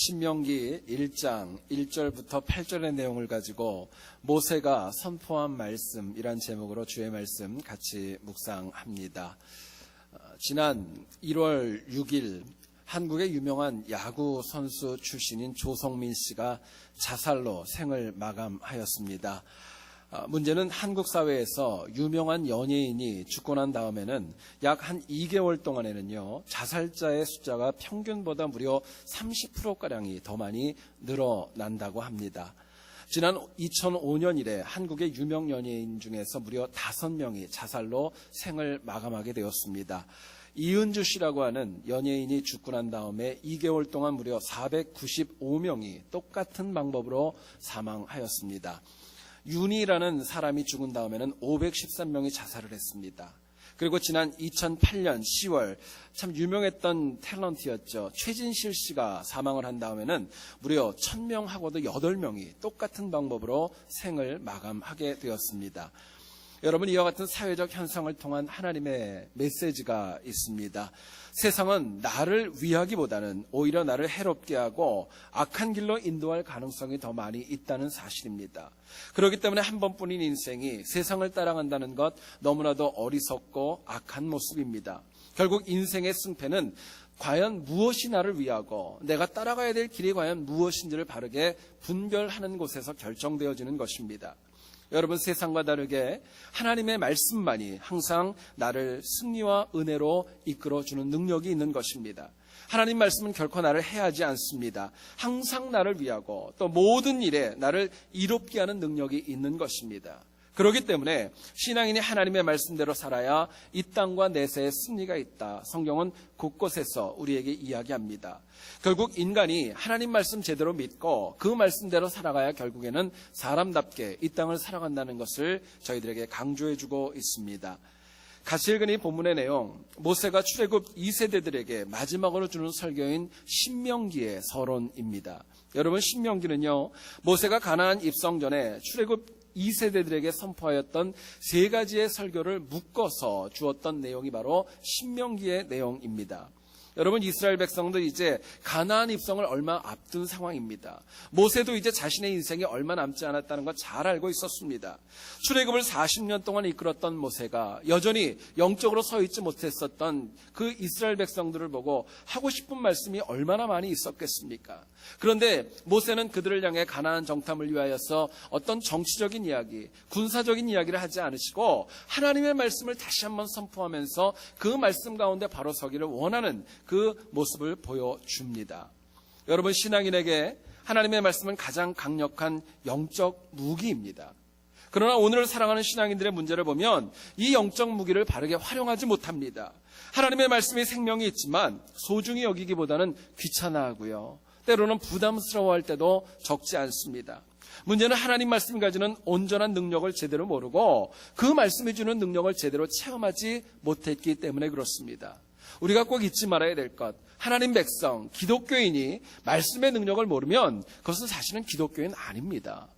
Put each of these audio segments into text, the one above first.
신명기 1장 1절부터 8절의 내용을 가지고 모세가 선포한 말씀이란 제목으로 주의 말씀 같이 묵상합니다. 어, 지난 1월 6일 한국의 유명한 야구 선수 출신인 조성민 씨가 자살로 생을 마감하였습니다. 아, 문제는 한국 사회에서 유명한 연예인이 죽고 난 다음에는 약 한 2개월 동안에는요, 자살자의 숫자가 평균보다 무려 30%가량이 더 많이 늘어난다고 합니다. 지난 2005년 이래 한국의 유명 연예인 중에서 무려 5명이 자살로 생을 마감하게 되었습니다. 이은주 씨라고 하는 연예인이 죽고 난 다음에 2개월 동안 무려 495명이 똑같은 방법으로 사망하였습니다. 윤희라는 사람이 죽은 다음에는 513명이 자살을 했습니다. 그리고 지난 2008년 10월 참 유명했던 탤런트였죠. 최진실 씨가 사망을 한 다음에는 무려 1000명하고도 8명이 똑같은 방법으로 생을 마감하게 되었습니다. 여러분 이와 같은 사회적 현상을 통한 하나님의 메시지가 있습니다. 세상은 나를 위하기보다는 오히려 나를 해롭게 하고 악한 길로 인도할 가능성이 더 많이 있다는 사실입니다. 그렇기 때문에 한 번뿐인 인생이 세상을 따라간다는 것 너무나도 어리석고 악한 모습입니다. 결국 인생의 승패는 과연 무엇이 나를 위하고 내가 따라가야 될 길이 과연 무엇인지를 바르게 분별하는 곳에서 결정되어지는 것입니다. 여러분 세상과 다르게 하나님의 말씀만이 항상 나를 승리와 은혜로 이끌어주는 능력이 있는 것입니다. 하나님 말씀은 결코 나를 해하지 않습니다. 항상 나를 위하고 또 모든 일에 나를 이롭게 하는 능력이 있는 것입니다. 그렇기 때문에 신앙인이 하나님의 말씀대로 살아야 이 땅과 내세의 승리가 있다. 성경은 곳곳에서 우리에게 이야기합니다. 결국 인간이 하나님 말씀 제대로 믿고 그 말씀대로 살아가야 결국에는 사람답게 이 땅을 살아간다는 것을 저희들에게 강조해주고 있습니다. 같이 읽은 이 본문의 내용, 모세가 출애굽 2세대들에게 마지막으로 주는 설교인 신명기의 서론입니다. 여러분 신명기는요, 모세가 가나안 입성 전에 출애굽 2세대들에게 선포하였던 세 가지의 설교를 묶어서 주었던 내용이 바로 신명기의 내용입니다. 여러분 이스라엘 백성도 이제 가나안 입성을 얼마 앞둔 상황입니다. 모세도 이제 자신의 인생이 얼마 남지 않았다는 걸 잘 알고 있었습니다. 출애굽을 40년 동안 이끌었던 모세가 여전히 영적으로 서 있지 못했었던 그 이스라엘 백성들을 보고 하고 싶은 말씀이 얼마나 많이 있었겠습니까? 그런데 모세는 그들을 향해 가나안 정탐을 위하여서 어떤 정치적인 이야기, 군사적인 이야기를 하지 않으시고 하나님의 말씀을 다시 한번 선포하면서 그 말씀 가운데 바로 서기를 원하는 그 모습을 보여줍니다. 여러분 신앙인에게 하나님의 말씀은 가장 강력한 영적 무기입니다. 그러나 오늘을 사랑하는 신앙인들의 문제를 보면 이 영적 무기를 바르게 활용하지 못합니다. 하나님의 말씀이 생명이 있지만 소중히 여기기보다는 귀찮아하고요. 때로는 부담스러워할 때도 적지 않습니다. 문제는 하나님 말씀이 가지는 온전한 능력을 제대로 모르고 그 말씀이 주는 능력을 제대로 체험하지 못했기 때문에 그렇습니다. 우리가 꼭 잊지 말아야 될 것. 하나님 백성, 기독교인이 말씀의 능력을 모르면 그것은 사실은 기독교인 아닙니다.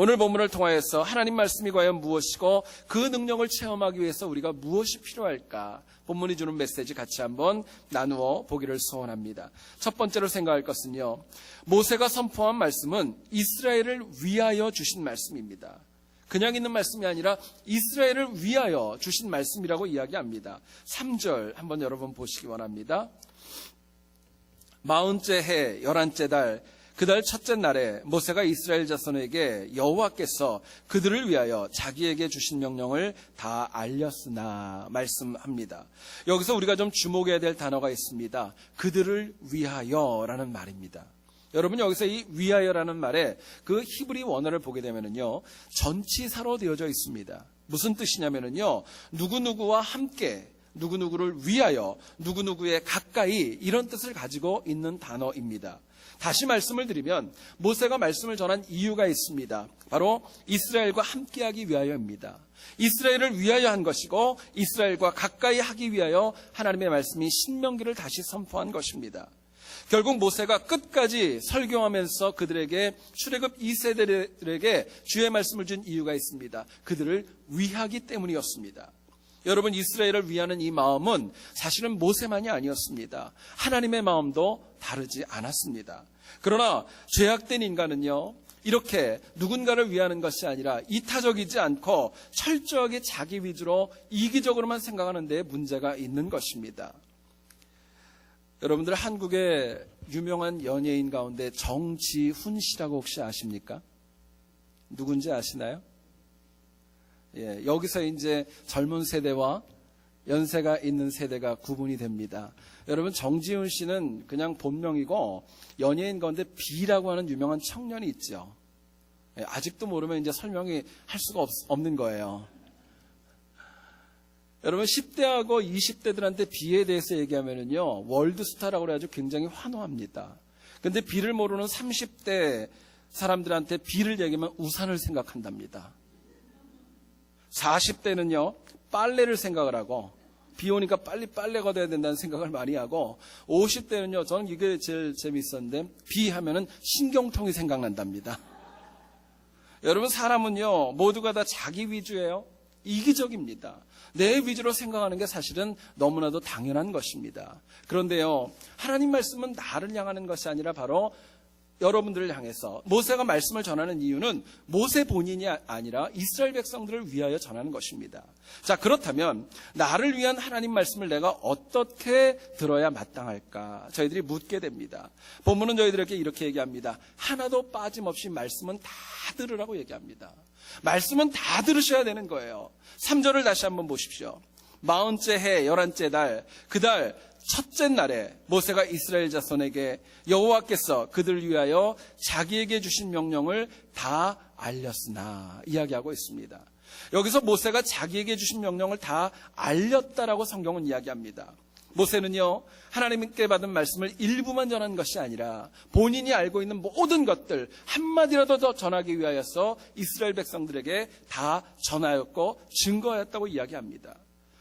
오늘 본문을 통하여서 하나님 말씀이 과연 무엇이고 그 능력을 체험하기 위해서 우리가 무엇이 필요할까? 본문이 주는 메시지 같이 한번 나누어 보기를 소원합니다. 첫 번째로 생각할 것은요. 모세가 선포한 말씀은 이스라엘을 위하여 주신 말씀입니다. 그냥 있는 말씀이 아니라 이스라엘을 위하여 주신 말씀이라고 이야기합니다. 3절 한번 여러분 보시기 원합니다. 마흔째 해 열한째 달 그 달 첫째 날에 모세가 이스라엘 자손에게 여호와께서 그들을 위하여 자기에게 주신 명령을 다 알렸으나 말씀합니다. 여기서 우리가 좀 주목해야 될 단어가 있습니다. 그들을 위하여라는 말입니다. 여러분 여기서 이 위하여라는 말에 그 히브리 원어를 보게 되면은요 전치사로 되어져 있습니다. 무슨 뜻이냐면은요 누구 누구와 함께 누구 누구를 위하여 누구 누구에 가까이 이런 뜻을 가지고 있는 단어입니다. 다시 말씀을 드리면 모세가 말씀을 전한 이유가 있습니다. 바로 이스라엘과 함께하기 위하여입니다. 이스라엘을 위하여 한 것이고 이스라엘과 가까이 하기 위하여 하나님의 말씀이 신명기를 다시 선포한 것입니다. 결국 모세가 끝까지 설교하면서 그들에게 출애굽 2세대들에게 주의 말씀을 준 이유가 있습니다. 그들을 위하기 때문이었습니다. 여러분 이스라엘을 위하는 이 마음은 사실은 모세만이 아니었습니다. 하나님의 마음도 다르지 않았습니다. 그러나 죄악된 인간은요. 이렇게 누군가를 위하는 것이 아니라 이타적이지 않고 철저하게 자기 위주로 이기적으로만 생각하는 데 문제가 있는 것입니다. 여러분들 한국의 유명한 연예인 가운데 정지훈 씨라고 혹시 아십니까? 누군지 아시나요? 예, 여기서 이제 젊은 세대와 연세가 있는 세대가 구분이 됩니다. 여러분 정지훈 씨는 그냥 본명이고 연예인 가운데 B라고 하는 유명한 청년이 있죠. 예, 아직도 모르면 이제 설명이 할 수가 없, 없는 거예요. 여러분 10대하고 20대들한테 B에 대해서 얘기하면은요 월드스타라고 그래가지고 굉장히 환호합니다. 근데 B를 모르는 30대 사람들한테 B를 얘기하면 우산을 생각한답니다. 40대는요 빨래를 생각을 하고 비 오니까 빨리 빨래 걷어야 된다는 생각을 많이 하고 50대는요 저는 이게 제일 재밌었는데 비 하면은 신경통이 생각난답니다. 여러분 사람은요 모두가 다 자기 위주예요. 이기적입니다. 내 위주로 생각하는 게 사실은 너무나도 당연한 것입니다. 그런데요, 하나님 말씀은 나를 향하는 것이 아니라 바로 여러분들을 향해서 모세가 말씀을 전하는 이유는 모세 본인이 아니라 이스라엘 백성들을 위하여 전하는 것입니다. 자, 그렇다면 나를 위한 하나님 말씀을 내가 어떻게 들어야 마땅할까? 저희들이 묻게 됩니다. 본문은 저희들에게 이렇게 얘기합니다. 하나도 빠짐없이 말씀은 다 들으라고 얘기합니다. 말씀은 다 들으셔야 되는 거예요. 3절을 다시 한번 보십시오. 마흔째 해, 열한째 달, 그 달 첫째 날에 모세가 이스라엘 자손에게 여호와께서 그들을 위하여 자기에게 주신 명령을 다 알렸으나 이야기하고 있습니다. 여기서 모세가 자기에게 주신 명령을 다 알렸다라고 성경은 이야기합니다. 모세는요, 하나님께 받은 말씀을 일부만 전한 것이 아니라 본인이 알고 있는 모든 것들 한마디라도 더 전하기 위하여서 이스라엘 백성들에게 다 전하였고 증거하였다고 이야기합니다.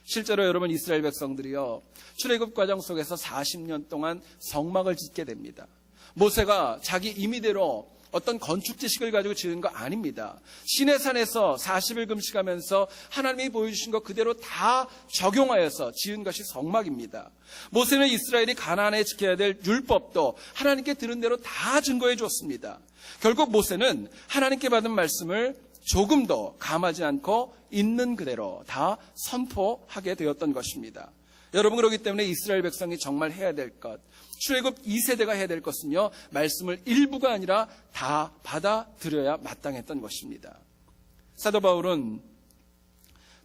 실제로 여러분 이스라엘 백성들이요, 출애굽 과정 속에서 40년 동안 성막을 짓게 됩니다. 모세가 자기 임의대로 어떤 건축 지식을 가지고 지은 거 아닙니다. 시내산에서 40일 금식하면서 하나님이 보여주신 것 그대로 다 적용하여서 지은 것이 성막입니다. 모세는 이스라엘이 가나안에 지켜야 될 율법도 하나님께 들은 대로 다 증거해 줬습니다. 결국 모세는 하나님께 받은 말씀을 조금도 감하지 않고 있는 그대로 다 선포하게 되었던 것입니다. 여러분 그렇기 때문에 이스라엘 백성이 정말 해야 될 것, 출애굽 2세대가 해야 될 것은요. 말씀을 일부가 아니라 다 받아들여야 마땅했던 것입니다. 사도 바울은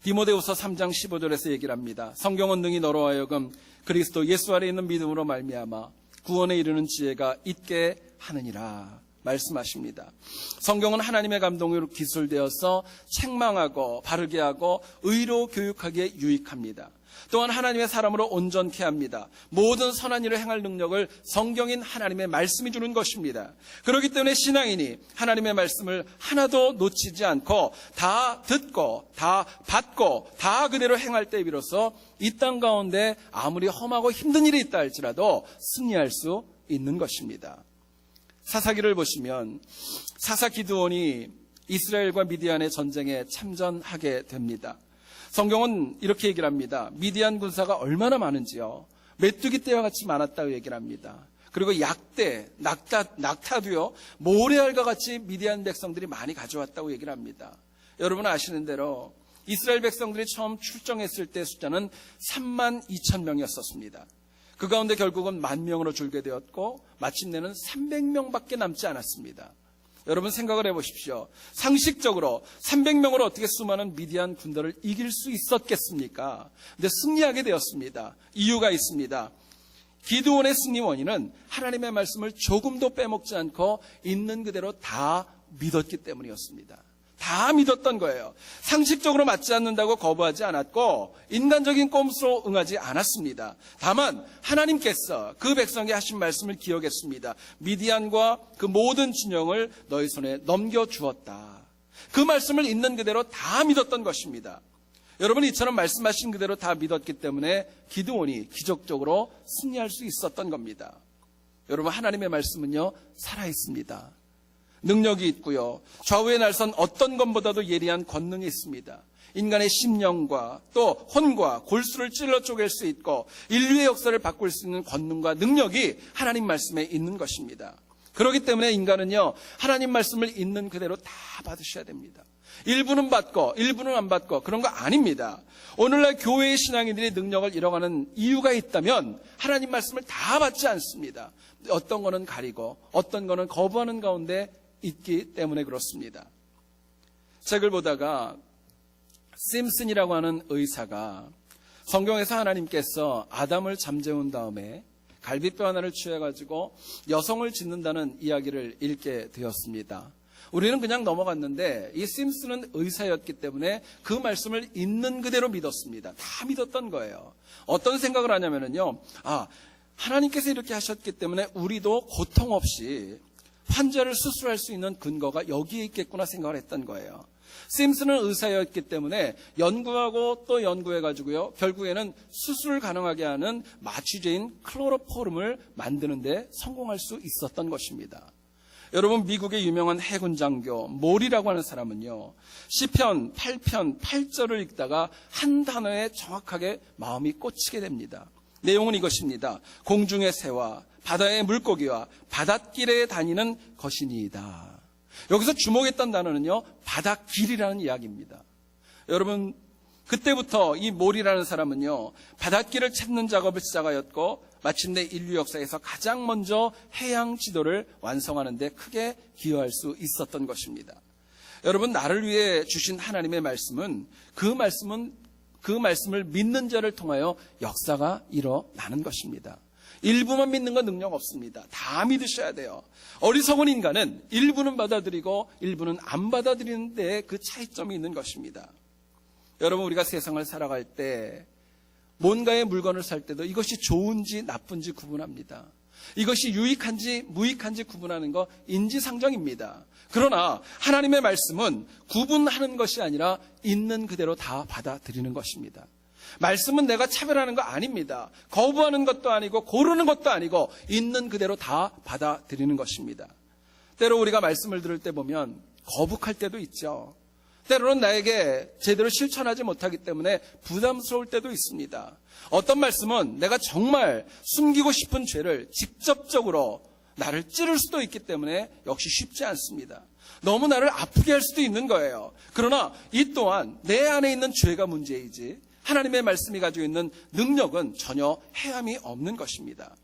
디모데후서 3장 15절에서 얘기를 합니다. 성경은 능히 너로 하여금 그리스도 예수 아래 있는 믿음으로 말미암아 구원에 이르는 지혜가 있게 하느니라. 말씀하십니다. 성경은 하나님의 감동으로 기술되어서 책망하고 바르게 하고 의로 교육하기에 유익합니다. 또한 하나님의 사람으로 온전케 합니다. 모든 선한 일을 행할 능력을 성경인 하나님의 말씀이 주는 것입니다. 그렇기 때문에 신앙인이 하나님의 말씀을 하나도 놓치지 않고 다 듣고 다 받고 다 그대로 행할 때 비로소 이 땅 가운데 아무리 험하고 힘든 일이 있다 할지라도 승리할 수 있는 것입니다. 사사기를 보시면 사사 기드온이 이스라엘과 미디안의 전쟁에 참전하게 됩니다. 성경은 이렇게 얘기를 합니다. 미디안 군사가 얼마나 많은지요. 메뚜기 떼와 같이 많았다고 얘기를 합니다. 그리고 약대, 낙타, 낙타도요, 모래알과 같이 미디안 백성들이 많이 가져왔다고 얘기를 합니다. 여러분 아시는 대로 이스라엘 백성들이 처음 출정했을 때 숫자는 3만 2천 명이었었습니다. 그 가운데 결국은 만 명으로 줄게 되었고 마침내는 300명밖에 남지 않았습니다. 여러분 생각을 해보십시오. 상식적으로 300명으로 어떻게 수많은 미디안 군대를 이길 수 있었겠습니까? 근데 승리하게 되었습니다. 이유가 있습니다. 기드온의 승리 원인은 하나님의 말씀을 조금도 빼먹지 않고 있는 그대로 다 믿었기 때문이었습니다. 다 믿었던 거예요. 상식적으로 맞지 않는다고 거부하지 않았고 인간적인 꼼수로 응하지 않았습니다. 다만 하나님께서 그 백성에게 하신 말씀을 기억했습니다. 미디안과 그 모든 진영을 너희 손에 넘겨 주었다. 그 말씀을 있는 그대로 다 믿었던 것입니다. 여러분 이처럼 말씀하신 그대로 다 믿었기 때문에 기드온이 기적적으로 승리할 수 있었던 겁니다. 여러분 하나님의 말씀은요 살아 있습니다. 능력이 있고요. 좌우의 날선 어떤 것보다도 예리한 권능이 있습니다. 인간의 심령과 또 혼과 골수를 찔러 쪼갤 수 있고 인류의 역사를 바꿀 수 있는 권능과 능력이 하나님 말씀에 있는 것입니다. 그렇기 때문에 인간은요, 하나님 말씀을 있는 그대로 다 받으셔야 됩니다. 일부는 받고, 일부는 안 받고, 그런 거 아닙니다. 오늘날 교회의 신앙인들이 능력을 잃어가는 이유가 있다면, 하나님 말씀을 다 받지 않습니다. 어떤 거는 가리고, 어떤 거는 거부하는 가운데 있기 때문에 그렇습니다. 책을 보다가, 심슨이라고 하는 의사가 성경에서 하나님께서 아담을 잠재운 다음에 갈비뼈 하나를 취해가지고 여성을 짓는다는 이야기를 읽게 되었습니다. 우리는 그냥 넘어갔는데 이 심슨은 의사였기 때문에 그 말씀을 있는 그대로 믿었습니다. 다 믿었던 거예요. 어떤 생각을 하냐면요. 아, 하나님께서 이렇게 하셨기 때문에 우리도 고통 없이 환자를 수술할 수 있는 근거가 여기에 있겠구나 생각을 했던 거예요. 심슨은 의사였기 때문에 연구하고 또 연구해가지고요. 결국에는 수술을 가능하게 하는 마취제인 클로로포름을 만드는데 성공할 수 있었던 것입니다. 여러분 미국의 유명한 해군 장교 몰이라고 하는 사람은요. 시편 8편 8절을 읽다가 한 단어에 정확하게 마음이 꽂히게 됩니다. 내용은 이것입니다. 공중의 새와 바다의 물고기와 바닷길에 다니는 것이니이다. 여기서 주목했던 단어는요, 바닷길이라는 이야기입니다. 여러분, 그때부터 이 몰이라는 사람은요, 바닷길을 찾는 작업을 시작하였고, 마침내 인류 역사에서 가장 먼저 해양 지도를 완성하는데 크게 기여할 수 있었던 것입니다. 여러분, 나를 위해 주신 하나님의 말씀은 그 말씀은 그 말씀을 믿는 자를 통하여 역사가 일어나는 것입니다. 일부만 믿는 건 능력 없습니다. 다 믿으셔야 돼요. 어리석은 인간은 일부는 받아들이고 일부는 안 받아들이는데 그 차이점이 있는 것입니다. 여러분, 우리가 세상을 살아갈 때 뭔가의 물건을 살 때도 이것이 좋은지 나쁜지 구분합니다. 이것이 유익한지 무익한지 구분하는 거 인지상정입니다. 그러나 하나님의 말씀은 구분하는 것이 아니라 있는 그대로 다 받아들이는 것입니다. 말씀은 내가 차별하는 거 아닙니다. 거부하는 것도 아니고 고르는 것도 아니고 있는 그대로 다 받아들이는 것입니다. 때로 우리가 말씀을 들을 때 보면 거북할 때도 있죠. 때로는 나에게 제대로 실천하지 못하기 때문에 부담스러울 때도 있습니다. 어떤 말씀은 내가 정말 숨기고 싶은 죄를 직접적으로 나를 찌를 수도 있기 때문에 역시 쉽지 않습니다. 너무 나를 아프게 할 수도 있는 거예요. 그러나 이 또한 내 안에 있는 죄가 문제이지 하나님의 말씀이 가지고 있는 능력은 전혀 해함이 없는 것입니다.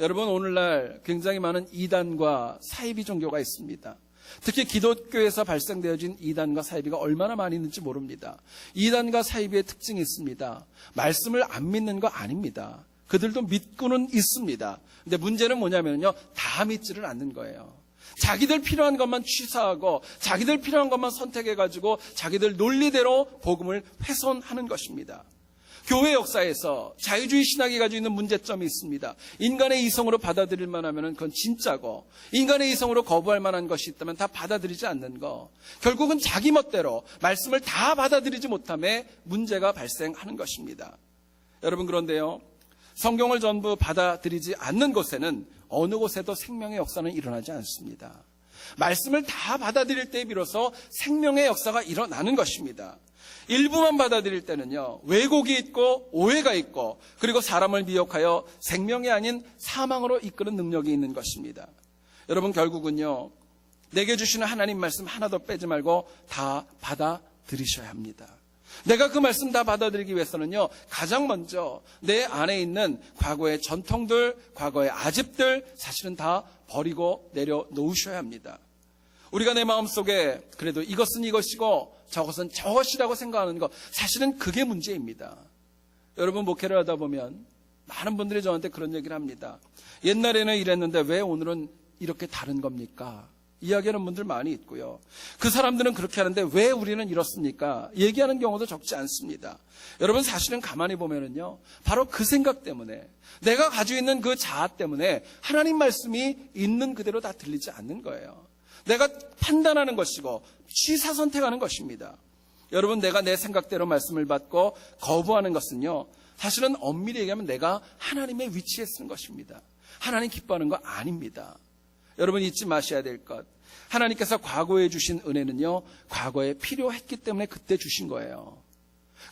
여러분 오늘날 굉장히 많은 이단과 사이비 종교가 있습니다. 특히 기독교에서 발생되어진 이단과 사이비가 얼마나 많이 있는지 모릅니다. 이단과 사이비의 특징이 있습니다. 말씀을 안 믿는 거 아닙니다. 그들도 믿고는 있습니다. 근데 문제는 뭐냐면요. 다 믿지를 않는 거예요. 자기들 필요한 것만 취사하고 자기들 필요한 것만 선택해가지고 자기들 논리대로 복음을 훼손하는 것입니다. 교회 역사에서 자유주의 신학이 가지고 있는 문제점이 있습니다. 인간의 이성으로 받아들일 만하면 그건 진짜고 인간의 이성으로 거부할 만한 것이 있다면 다 받아들이지 않는 거. 결국은 자기 멋대로 말씀을 다 받아들이지 못함에 문제가 발생하는 것입니다. 여러분 그런데요. 성경을 전부 받아들이지 않는 곳에는 어느 곳에도 생명의 역사는 일어나지 않습니다. 말씀을 다 받아들일 때에 비로소 생명의 역사가 일어나는 것입니다. 일부만 받아들일 때는요, 왜곡이 있고 오해가 있고, 그리고 사람을 미혹하여 생명이 아닌 사망으로 이끄는 능력이 있는 것입니다. 여러분, 결국은요, 내게 주시는 하나님 말씀 하나도 빼지 말고 다 받아들이셔야 합니다. 내가 그 말씀 다 받아들이기 위해서는요, 가장 먼저 내 안에 있는 과거의 전통들, 과거의 아집들, 사실은 다 버리고 내려놓으셔야 합니다. 우리가 내 마음 속에 그래도 이것은 이것이고 저것은 저것이라고 생각하는 것, 사실은 그게 문제입니다. 여러분, 목회를 하다 보면 많은 분들이 저한테 그런 얘기를 합니다. 옛날에는 이랬는데 왜 오늘은 이렇게 다른 겁니까? 이야기하는 분들 많이 있고요. 그 사람들은 그렇게 하는데 왜 우리는 이렇습니까? 얘기하는 경우도 적지 않습니다. 여러분 사실은 가만히 보면은요. 바로 그 생각 때문에 내가 가지고 있는 그 자아 때문에 하나님 말씀이 있는 그대로 다 들리지 않는 거예요. 내가 판단하는 것이고 취사 선택하는 것입니다. 여러분 내가 내 생각대로 말씀을 받고 거부하는 것은요. 사실은 엄밀히 얘기하면 내가 하나님의 위치에 쓰는 것입니다. 하나님 기뻐하는 거 아닙니다. 여러분 잊지 마셔야 될 것. 하나님께서 과거에 주신 은혜는요, 과거에 필요했기 때문에 그때 주신 거예요.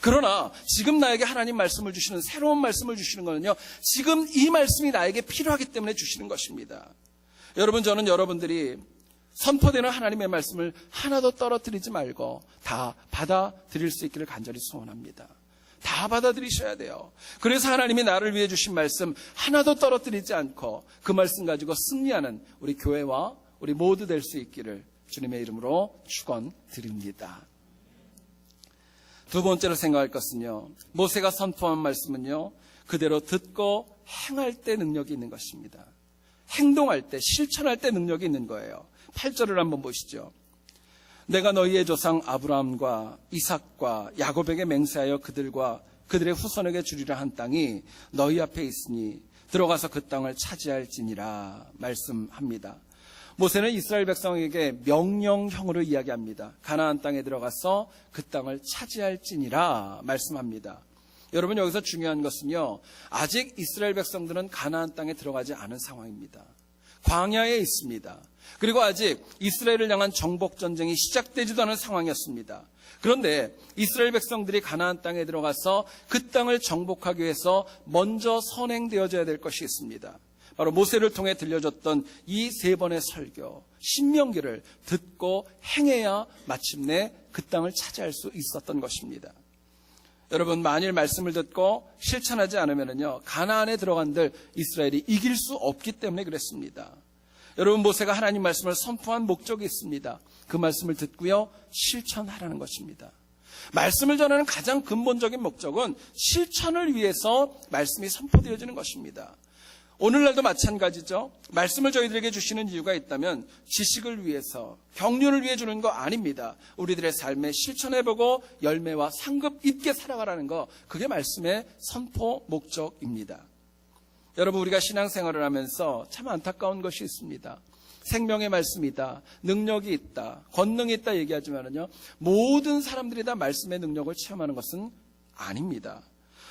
그러나 지금 나에게 하나님 말씀을 주시는 새로운 말씀을 주시는 거는요, 지금 이 말씀이 나에게 필요하기 때문에 주시는 것입니다. 여러분, 저는 여러분들이 선포되는 하나님의 말씀을 하나도 떨어뜨리지 말고 다 받아들일 수 있기를 간절히 소원합니다. 다 받아들이셔야 돼요. 그래서 하나님이 나를 위해 주신 말씀 하나도 떨어뜨리지 않고 그 말씀 가지고 승리하는 우리 교회와 우리 모두 될 수 있기를 주님의 이름으로 축원드립니다. 두 번째로 생각할 것은요. 모세가 선포한 말씀은요. 그대로 듣고 행할 때 능력이 있는 것입니다. 행동할 때, 실천할 때 능력이 있는 거예요. 8절을 한번 보시죠. 내가 너희의 조상 아브라함과 이삭과 야곱에게 맹세하여 그들과 그들의 후손에게 주리라 한 땅이 너희 앞에 있으니 들어가서 그 땅을 차지할지니라 말씀합니다. 모세는 이스라엘 백성에게 명령형으로 이야기합니다. 가나안 땅에 들어가서 그 땅을 차지할지니라 말씀합니다. 여러분 여기서 중요한 것은요. 아직 이스라엘 백성들은 가나안 땅에 들어가지 않은 상황입니다. 광야에 있습니다. 그리고 아직 이스라엘을 향한 정복 전쟁이 시작되지도 않은 상황이었습니다. 그런데 이스라엘 백성들이 가나안 땅에 들어가서 그 땅을 정복하기 위해서 먼저 선행되어져야 될 것이 있습니다. 바로 모세를 통해 들려줬던 이 세 번의 설교, 신명기를 듣고 행해야 마침내 그 땅을 차지할 수 있었던 것입니다. 여러분 만일 말씀을 듣고 실천하지 않으면요 가나안에 들어간들 이스라엘이 이길 수 없기 때문에 그랬습니다. 여러분 모세가 하나님 말씀을 선포한 목적이 있습니다. 그 말씀을 듣고요 실천하라는 것입니다. 말씀을 전하는 가장 근본적인 목적은 실천을 위해서 말씀이 선포되어지는 것입니다. 오늘날도 마찬가지죠. 말씀을 저희들에게 주시는 이유가 있다면 지식을 위해서, 경륜을 위해 주는 거 아닙니다. 우리들의 삶에 실천해보고 열매와 상급 있게 살아가라는 거, 그게 말씀의 선포 목적입니다. 여러분, 우리가 신앙생활을 하면서 참 안타까운 것이 있습니다. 생명의 말씀이다, 능력이 있다, 권능이 있다 얘기하지만은요, 모든 사람들이 다 말씀의 능력을 체험하는 것은 아닙니다.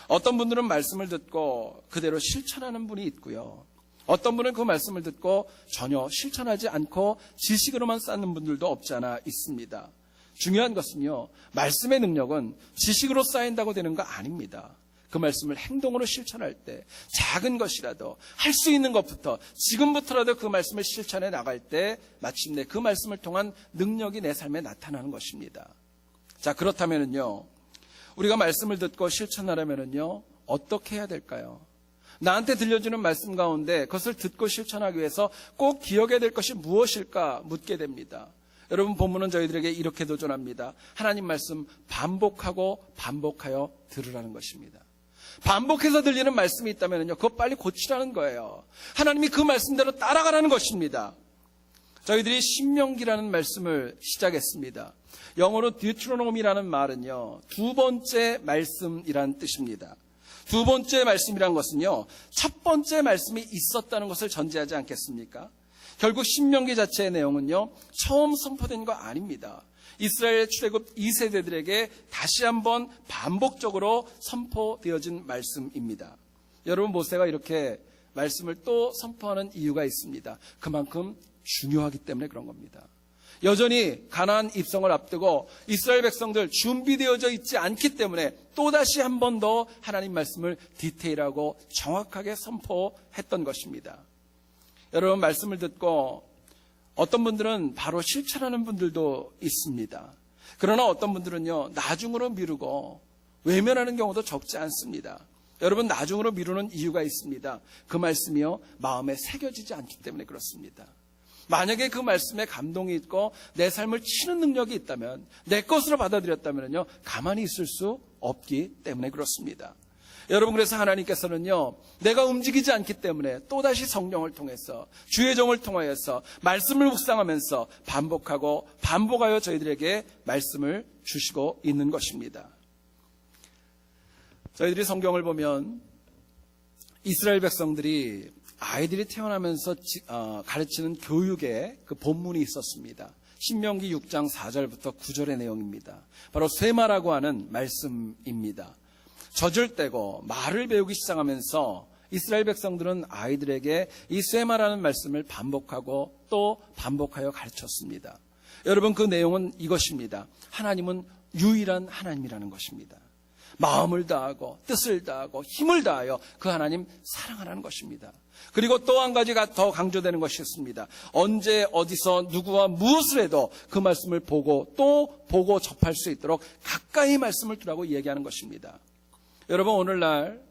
어떤 분들은 말씀을 듣고 그대로 실천하는 분이 있고요. 어떤 분은 그 말씀을 듣고 전혀 실천하지 않고 지식으로만 쌓는 분들도 없지 않아 있습니다. 중요한 것은요, 말씀의 능력은 지식으로 쌓인다고 되는 거 아닙니다. 그 말씀을 행동으로 실천할 때 작은 것이라도 할 수 있는 것부터 지금부터라도 그 말씀을 실천해 나갈 때 마침내 그 말씀을 통한 능력이 내 삶에 나타나는 것입니다. 자, 그렇다면은요, 우리가 말씀을 듣고 실천하려면요 어떻게 해야 될까요? 나한테 들려주는 말씀 가운데 그것을 듣고 실천하기 위해서 꼭 기억해야 될 것이 무엇일까 묻게 됩니다. 여러분 본문은 저희들에게 이렇게 도전합니다. 하나님 말씀 반복하고 반복하여 들으라는 것입니다. 반복해서 들리는 말씀이 있다면요, 그거 빨리 고치라는 거예요. 하나님이 그 말씀대로 따라가라는 것입니다. 저희들이 신명기라는 말씀을 시작했습니다. 영어로 디트로놈이라는 말은요, 두 번째 말씀이란 뜻입니다. 두 번째 말씀이란 것은요, 첫 번째 말씀이 있었다는 것을 전제하지 않겠습니까? 결국 신명기 자체의 내용은요, 처음 선포된 거 아닙니다. 이스라엘 출애굽 2세대들에게 다시 한번 반복적으로 선포되어진 말씀입니다. 여러분 모세가 이렇게 말씀을 또 선포하는 이유가 있습니다. 그만큼 중요하기 때문에 그런 겁니다. 여전히 가나안 입성을 앞두고 이스라엘 백성들 준비되어져 있지 않기 때문에 또다시 한 번 더 하나님 말씀을 디테일하고 정확하게 선포했던 것입니다. 여러분 말씀을 듣고 어떤 분들은 바로 실천하는 분들도 있습니다. 그러나 어떤 분들은요, 나중으로 미루고 외면하는 경우도 적지 않습니다. 여러분, 나중으로 미루는 이유가 있습니다. 그 말씀이요, 마음에 새겨지지 않기 때문에 그렇습니다. 만약에 그 말씀에 감동이 있고 내 삶을 치는 능력이 있다면, 내 것으로 받아들였다면요, 가만히 있을 수 없기 때문에 그렇습니다. 여러분 그래서 하나님께서는요 내가 움직이지 않기 때문에 또다시 성령을 통해서 주의 종을 통하여서 말씀을 묵상하면서 반복하고 반복하여 저희들에게 말씀을 주시고 있는 것입니다. 저희들이 성경을 보면 이스라엘 백성들이 아이들이 태어나면서 어, 가르치는 교육에 그 본문이 있었습니다. 신명기 6장 4절부터 9절의 내용입니다. 바로 쇠마라고 하는 말씀입니다. 젖을 떼고 말을 배우기 시작하면서 이스라엘 백성들은 아이들에게 이 쇠마라는 말씀을 반복하고 또 반복하여 가르쳤습니다. 여러분 그 내용은 이것입니다. 하나님은 유일한 하나님이라는 것입니다. 마음을 다하고 뜻을 다하고 힘을 다하여 그 하나님 사랑하라는 것입니다. 그리고 또 한 가지가 더 강조되는 것이 있습니다. 언제 어디서 누구와 무엇을 해도 그 말씀을 보고 또 보고 접할 수 있도록 가까이 말씀을 두라고 얘기하는 것입니다. 여러분 오늘날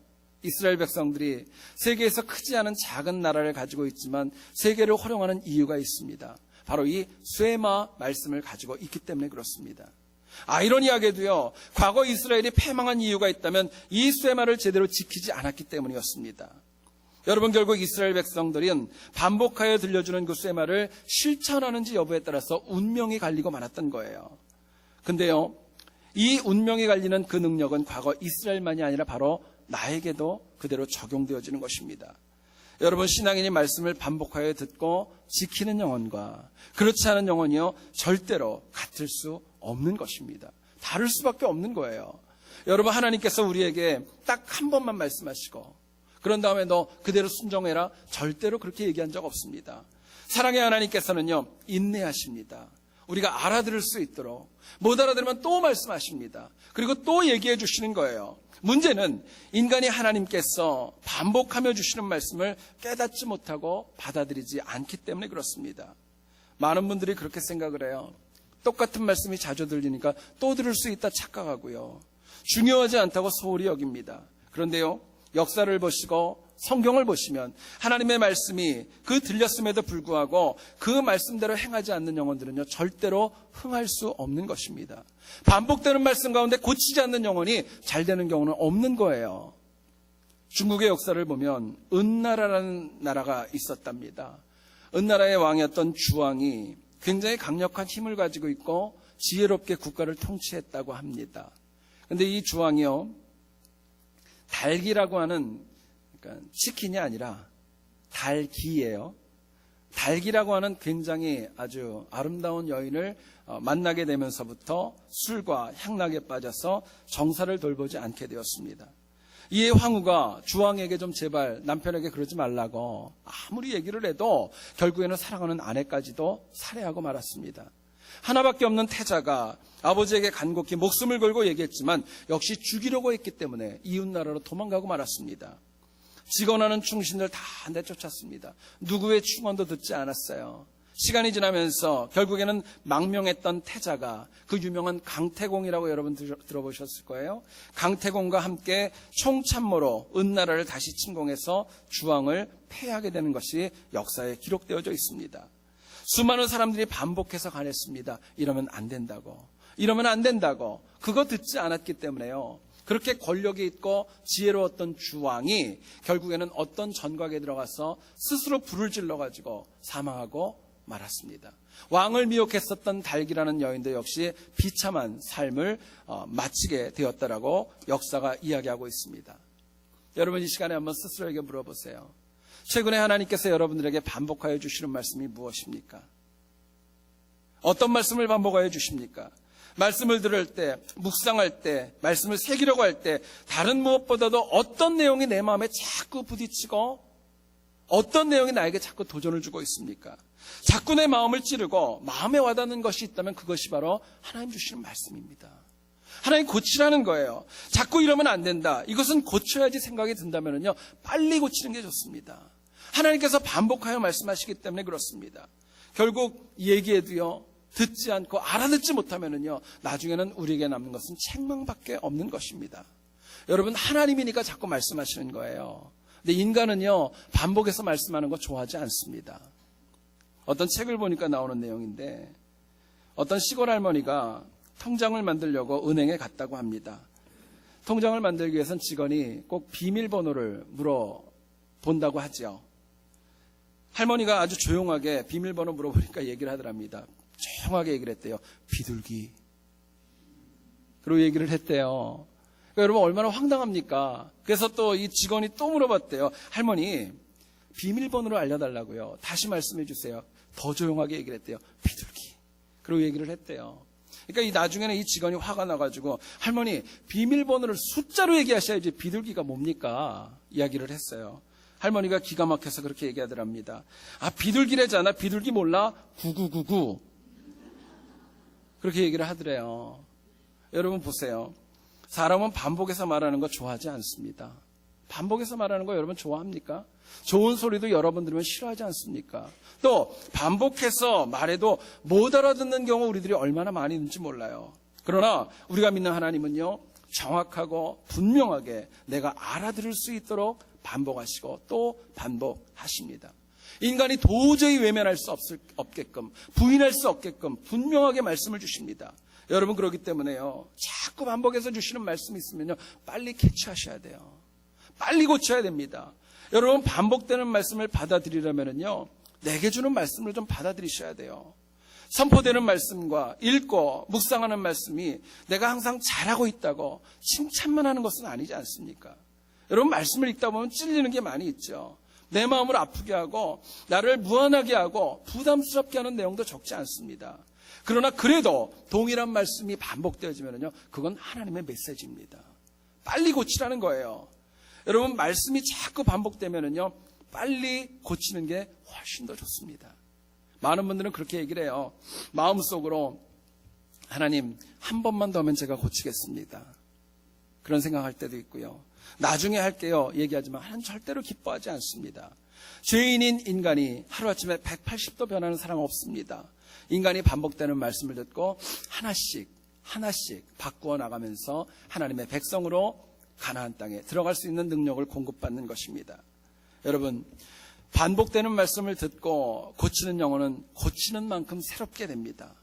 이스라엘 백성들이 세계에서 크지 않은 작은 나라를 가지고 있지만 세계를 활용하는 이유가 있습니다. 바로 이 쇠마 말씀을 가지고 있기 때문에 그렇습니다. 아이러니하게도요, 과거 이스라엘이 패망한 이유가 있다면 이 쇠마를 제대로 지키지 않았기 때문이었습니다. 여러분 결국 이스라엘 백성들은 반복하여 들려주는 그 쇠마를 실천하는지 여부에 따라서 운명이 갈리고 말았던 거예요. 근데요, 이 운명이 갈리는 그 능력은 과거 이스라엘만이 아니라 바로 나에게도 그대로 적용되어지는 것입니다. 여러분 신앙인이 말씀을 반복하여 듣고 지키는 영혼과 그렇지 않은 영혼이요 절대로 같을 수 없는 것입니다. 다를 수밖에 없는 거예요. 여러분 하나님께서 우리에게 딱 한 번만 말씀하시고 그런 다음에 너 그대로 순종해라 절대로 그렇게 얘기한 적 없습니다. 사랑의 하나님께서는요 인내하십니다. 우리가 알아들을 수 있도록 못 알아들으면 또 말씀하십니다. 그리고 또 얘기해 주시는 거예요. 문제는 인간이 하나님께서 반복하며 주시는 말씀을 깨닫지 못하고 받아들이지 않기 때문에 그렇습니다. 많은 분들이 그렇게 생각을 해요. 똑같은 말씀이 자주 들리니까 또 들을 수 있다 착각하고요. 중요하지 않다고 소홀히 여깁니다. 그런데요, 역사를 보시고 성경을 보시면 하나님의 말씀이 그 들렸음에도 불구하고 그 말씀대로 행하지 않는 영혼들은요, 절대로 흥할 수 없는 것입니다. 반복되는 말씀 가운데 고치지 않는 영혼이 잘 되는 경우는 없는 거예요. 중국의 역사를 보면 은나라라는 나라가 있었답니다. 은나라의 왕이었던 주왕이 굉장히 강력한 힘을 가지고 있고 지혜롭게 국가를 통치했다고 합니다. 근데 이 주왕이요, 달기라고 하는 그러니까 치킨이 아니라 달기예요. 달기라고 하는 굉장히 아주 아름다운 여인을 어, 만나게 되면서부터 술과 향락에 빠져서 정사를 돌보지 않게 되었습니다. 이에 황후가 주왕에게 좀 제발 남편에게 그러지 말라고 아무리 얘기를 해도 결국에는 사랑하는 아내까지도 살해하고 말았습니다. 하나밖에 없는 태자가 아버지에게 간곡히 목숨을 걸고 얘기했지만 역시 죽이려고 했기 때문에 이웃나라로 도망가고 말았습니다. 직원하는 충신들 다 내쫓았습니다. 누구의 충언도 듣지 않았어요. 시간이 지나면서 결국에는 망명했던 태자가 그 유명한 강태공이라고 여러분 들어보셨을 거예요. 강태공과 함께 총참모로 은나라를 다시 침공해서 주왕을 패하게 되는 것이 역사에 기록되어져 있습니다. 수많은 사람들이 반복해서 가냈습니다. 이러면 안 된다고. 이러면 안 된다고. 그거 듣지 않았기 때문에요. 그렇게 권력이 있고 지혜로웠던 주왕이 결국에는 어떤 전각에 들어가서 스스로 불을 질러가지고 사망하고 말았습니다. 왕을 미혹했었던 달기라는 여인도 역시 비참한 삶을 어, 마치게 되었다라고 역사가 이야기하고 있습니다. 여러분 이 시간에 한번 스스로에게 물어보세요. 최근에 하나님께서 여러분들에게 반복하여 주시는 말씀이 무엇입니까? 어떤 말씀을 반복하여 주십니까? 말씀을 들을 때, 묵상할 때, 말씀을 새기려고 할 때, 다른 무엇보다도 어떤 내용이 내 마음에 자꾸 부딪히고, 어떤 내용이 나에게 자꾸 도전을 주고 있습니까? 자꾸 내 마음을 찌르고, 마음에 와닿는 것이 있다면 그것이 바로 하나님 주시는 말씀입니다. 하나님 고치라는 거예요. 자꾸 이러면 안 된다. 이것은 고쳐야지 생각이 든다면요. 빨리 고치는 게 좋습니다. 하나님께서 반복하여 말씀하시기 때문에 그렇습니다. 결국 얘기해도요. 듣지 않고 알아듣지 못하면은요, 나중에는 우리에게 남는 것은 책망밖에 없는 것입니다. 여러분, 하나님이니까 자꾸 말씀하시는 거예요. 근데 인간은요, 반복해서 말씀하는 거 좋아하지 않습니다. 어떤 책을 보니까 나오는 내용인데, 어떤 시골 할머니가 통장을 만들려고 은행에 갔다고 합니다. 통장을 만들기 위해선 직원이 꼭 비밀번호를 물어본다고 하죠. 할머니가 아주 조용하게 비밀번호 물어보니까 얘기를 하더랍니다. 조용하게 얘기를 했대요. 비둘기. 그리고 얘기를 했대요. 그러니까 여러분 얼마나 황당합니까? 그래서 또 이 직원이 또 물어봤대요. 할머니, 비밀번호를 알려달라고요. 다시 말씀해 주세요. 더 조용하게 얘기를 했대요. 비둘기. 그리고 얘기를 했대요. 그러니까 이 나중에는 이 직원이 화가 나가지고 할머니 비밀번호를 숫자로 얘기하셔야지 비둘기가 뭡니까? 이야기를 했어요. 할머니가 기가 막혀서 그렇게 얘기하더랍니다. 아, 비둘기래잖아. 비둘기 몰라? 9999. 그렇게 얘기를 하더래요. 여러분 보세요. 사람은 반복해서 말하는 거 좋아하지 않습니다. 반복해서 말하는 거 여러분 좋아합니까? 좋은 소리도 여러분 들으면 싫어하지 않습니까? 또 반복해서 말해도 못 알아듣는 경우 우리들이 얼마나 많이 있는지 몰라요. 그러나 우리가 믿는 하나님은요. 정확하고 분명하게 내가 알아들을 수 있도록 반복하시고 또 반복하십니다. 인간이 도저히 외면할 수 없을, 없게끔 부인할 수 없게끔 분명하게 말씀을 주십니다. 여러분 그렇기 때문에요. 자꾸 반복해서 주시는 말씀이 있으면요. 빨리 캐치하셔야 돼요. 빨리 고쳐야 됩니다. 여러분 반복되는 말씀을 받아들이려면요. 내게 주는 말씀을 좀 받아들이셔야 돼요. 선포되는 말씀과 읽고 묵상하는 말씀이 내가 항상 잘하고 있다고 칭찬만 하는 것은 아니지 않습니까? 여러분 말씀을 읽다 보면 찔리는 게 많이 있죠. 내 마음을 아프게 하고 나를 무안하게 하고 부담스럽게 하는 내용도 적지 않습니다. 그러나 그래도 동일한 말씀이 반복되어지면요, 그건 하나님의 메시지입니다. 빨리 고치라는 거예요. 여러분 말씀이 자꾸 반복되면요, 빨리 고치는 게 훨씬 더 좋습니다. 많은 분들은 그렇게 얘기를 해요. 마음속으로 하나님 한 번만 더 하면 제가 고치겠습니다. 그런 생각할 때도 있고요. 나중에 할게요. 얘기하지만 하나님 절대로 기뻐하지 않습니다. 죄인인 인간이 하루아침에 180도 변하는 사람 없습니다. 인간이 반복되는 말씀을 듣고 하나씩 하나씩 바꾸어 나가면서 하나님의 백성으로 가나안 땅에 들어갈 수 있는 능력을 공급받는 것입니다. 여러분 반복되는 말씀을 듣고 고치는 영혼은 고치는 만큼 새롭게 됩니다.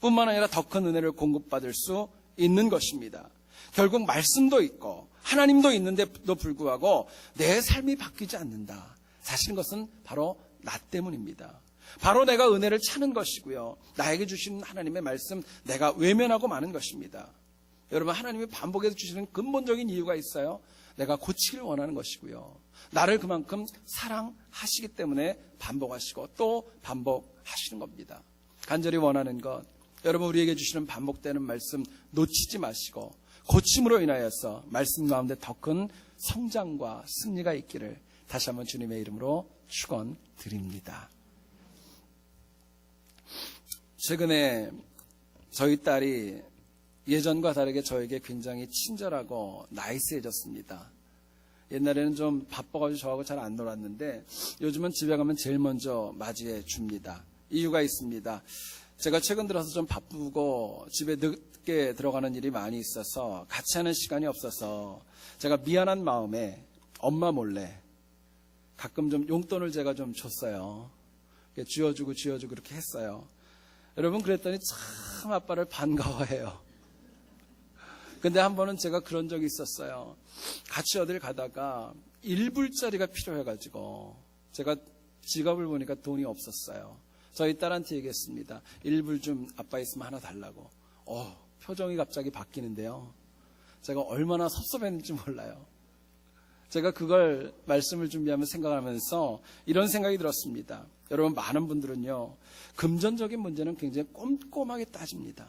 뿐만 아니라 더 큰 은혜를 공급받을 수 있는 것입니다. 결국 말씀도 있고 하나님도 있는데도 불구하고 내 삶이 바뀌지 않는다. 사실 것은 바로 나 때문입니다. 바로 내가 은혜를 찾는 것이고요. 나에게 주신 하나님의 말씀 내가 외면하고 마는 것입니다. 여러분 하나님이 반복해서 주시는 근본적인 이유가 있어요. 내가 고치기를 원하는 것이고요. 나를 그만큼 사랑하시기 때문에 반복하시고 또 반복하시는 겁니다. 간절히 원하는 것 여러분 우리에게 주시는 반복되는 말씀 놓치지 마시고 고침으로 인하여서 말씀 가운데 더 큰 성장과 승리가 있기를 다시 한번 주님의 이름으로 축원드립니다. 최근에 저희 딸이 예전과 다르게 저에게 굉장히 친절하고 나이스해졌습니다. 옛날에는 좀 바빠가지고 저하고 잘 안 놀았는데 요즘은 집에 가면 제일 먼저 맞이해 줍니다. 이유가 있습니다. 제가 최근 들어서 좀 바쁘고 집에 늦게 들어가는 일이 많이 있어서 같이 하는 시간이 없어서 제가 미안한 마음에 엄마 몰래 가끔 좀 용돈을 제가 좀 줬어요. 쥐어주고 쥐어주고 그렇게 했어요. 여러분 그랬더니 참 아빠를 반가워해요. 근데 한 번은 제가 그런 적이 있었어요. 같이 어딜 가다가 1불짜리가 필요해가지고 제가 지갑을 보니까 돈이 없었어요. 저희 딸한테 얘기했습니다. 1불 좀 아빠 있으면 하나 달라고. 어, 표정이 갑자기 바뀌는데요. 제가 얼마나 섭섭했는지 몰라요. 제가 그걸 말씀을 준비하면 생각하면서 이런 생각이 들었습니다. 여러분 많은 분들은요. 금전적인 문제는 굉장히 꼼꼼하게 따집니다.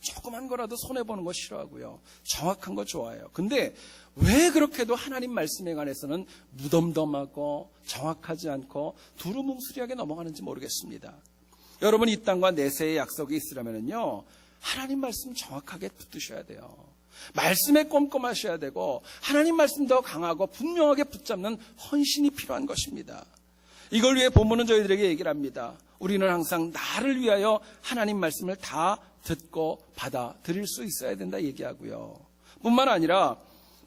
조그만 거라도 손해보는 거 싫어하고요. 정확한 거 좋아해요. 근데 왜 그렇게도 하나님 말씀에 관해서는 무덤덤하고 정확하지 않고 두루뭉술하게 넘어가는지 모르겠습니다. 여러분 이 땅과 내세의 약속이 있으려면요. 하나님 말씀 정확하게 붙드셔야 돼요. 말씀에 꼼꼼하셔야 되고 하나님 말씀 더 강하고 분명하게 붙잡는 헌신이 필요한 것입니다. 이걸 위해 본문은 저희들에게 얘기를 합니다. 우리는 항상 나를 위하여 하나님 말씀을 다 듣고 받아들일 수 있어야 된다 얘기하고요. 뿐만 아니라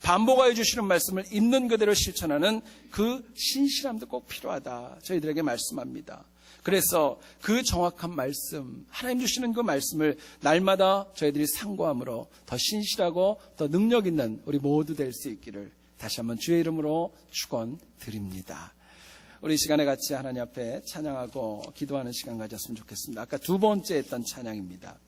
반복하여 주시는 말씀을 있는 그대로 실천하는 그 신실함도 꼭 필요하다. 저희들에게 말씀합니다. 그래서 그 정확한 말씀, 하나님 주시는 그 말씀을 날마다 저희들이 상고함으로 더 신실하고 더 능력 있는 우리 모두 될 수 있기를 다시 한번 주의 이름으로 축원드립니다. 우리 이 시간에 같이 하나님 앞에 찬양하고 기도하는 시간 가졌으면 좋겠습니다. 아까 두 번째 했던 찬양입니다.